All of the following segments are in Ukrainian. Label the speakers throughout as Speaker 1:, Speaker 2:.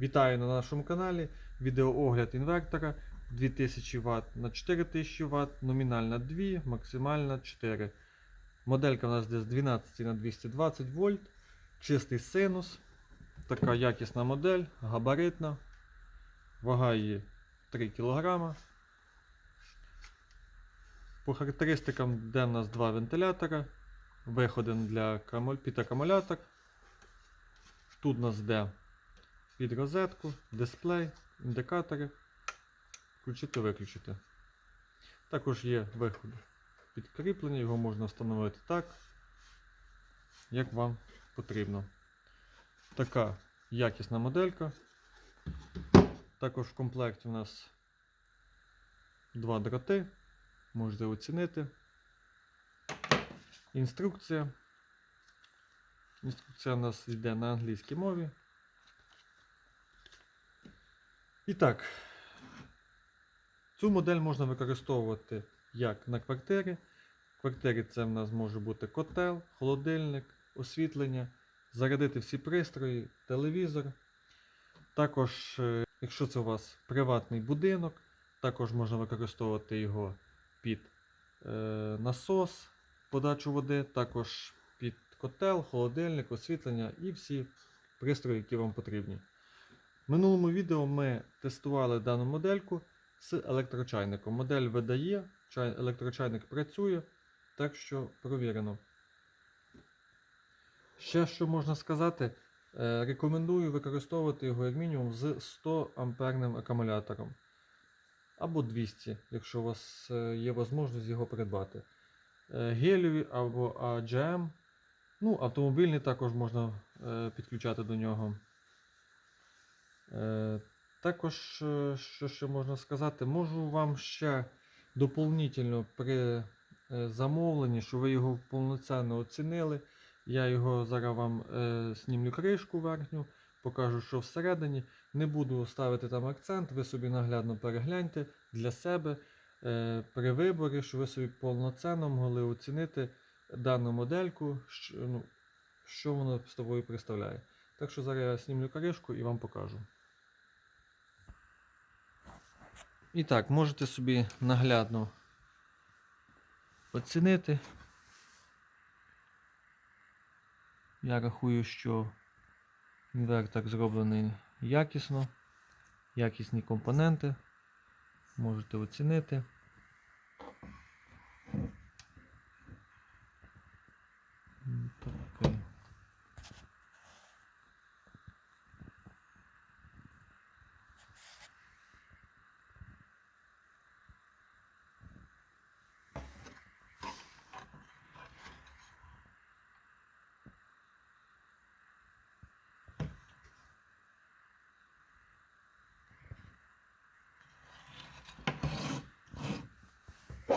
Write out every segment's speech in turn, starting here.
Speaker 1: Вітаю на нашому каналі. Відеоогляд інвертора 2000 Вт на 4000 Вт, номінальна 2, максимальна 4. Моделька у нас десь 12 на 220 вольт, чистий синус. Така якісна модель, габаритна. Вага її 3 кг. По характеристикам, де в нас два вентилятора, виходи для під акумулятор. Тут у нас де під розетку, дисплей, індикатори. Включити, виключити. Також є виход під кріплення, його можна встановити так, як вам потрібно. Така якісна моделька. Також в комплекті у нас два дроти. Можете оцінити. Інструкція. Інструкція у нас йде на англійській мові. І так, цю модель можна використовувати як на квартирі. В квартирі це в нас може бути котел, холодильник, освітлення, зарядити всі пристрої, телевізор. Також, е, якщо це у вас приватний будинок, також можна використовувати його під е, насос, подачу води, також під котел, холодильник, освітлення і всі пристрої, які вам потрібні. Минулому відео ми тестували дану модельку з електрочайником. Модель видає, чай- електрочайник працює, так що провірено. Ще що можна сказати, е, рекомендую використовувати його як мінімум з 100 амперним акумулятором. Або 200, якщо у вас е, є можливість його придбати. Е, Геліві або AGM. Ну, автомобільний також можна підключати до нього. Е, Також, е, що ще можна сказати, можу вам ще доповнительно при е, замовленні, що ви його повноцінно оцінили. Я його зараз вам знімлю кришку верхню, покажу, що всередині. Не буду ставити там акцент, ви собі наглядно перегляньте для себе при виборі, що ви собі повноцінно могли оцінити дану модельку, що, ну, що вона з тобою представляє. Так що зараз я знімлю кришку і вам покажу. І так, можете собі наглядно оцінити. Я рахую, що інвертор зроблений якісно, якісні компоненти. Можете оцінити. М,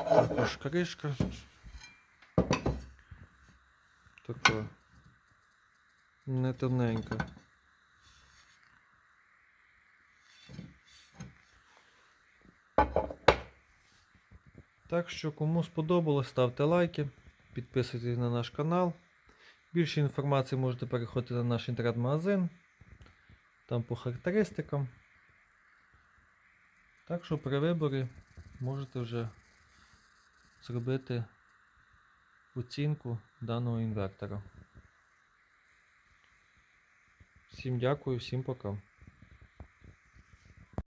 Speaker 1: Також кришка. Така. Не тоненька. Так що, кому сподобалось, ставте лайки, підписуйтесь на наш канал. Більше інформації можете переходити на наш інтернет-магазин. Там по характеристикам. Так що при виборі можете вже зробити оцінку даного інвертора. Всім дякую, всім пока.